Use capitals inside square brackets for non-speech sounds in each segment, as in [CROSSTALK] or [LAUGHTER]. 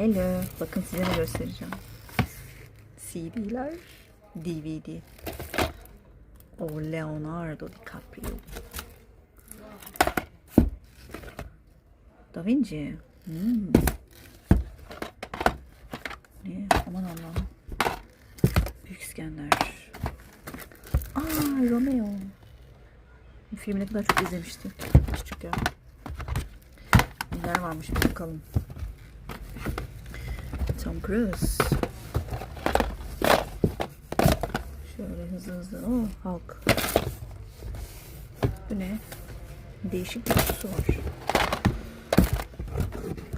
Hello. Bakın size ne göstereceğim. CD'ler. DVD. O Leonardo DiCaprio. Da Vinci. Hmm. Ne? Aman Allah'ım. Büyük İskender. Aa Romeo. Bu filmi ne kadar çok izlemiştim. Küçükken. Neler varmış bakalım. Tom Cruise. Şöyle hızlı hızlı. Oh Hulk. Bu ne? Değişik bir kutusu var.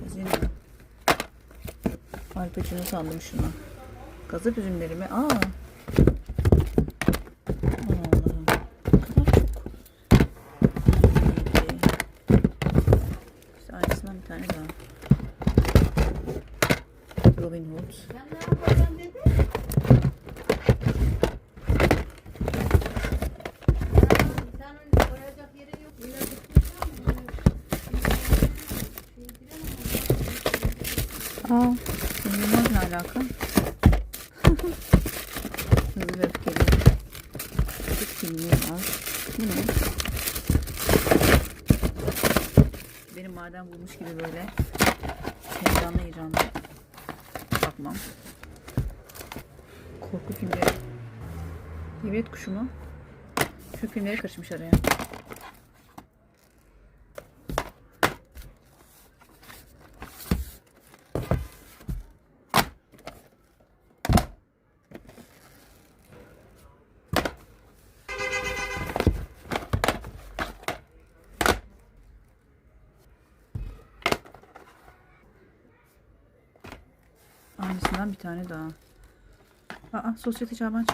Gazino. Al Pacino sandım şunu. Gazap üzümleri mi? Aa. Bir tane daha. Yine gitmiş Aa, Yılmaz ne alaka? [LAUGHS] Hızlı ve öfkeli. Hiç bilmiyorum. Bu ne? Benim maden bulmuş gibi böyle bakmam. Korku filmleri. Hibrit kuşu mu? Şu filmleri karışmış araya. Aynısından bir tane daha. Aa, sosyete çağban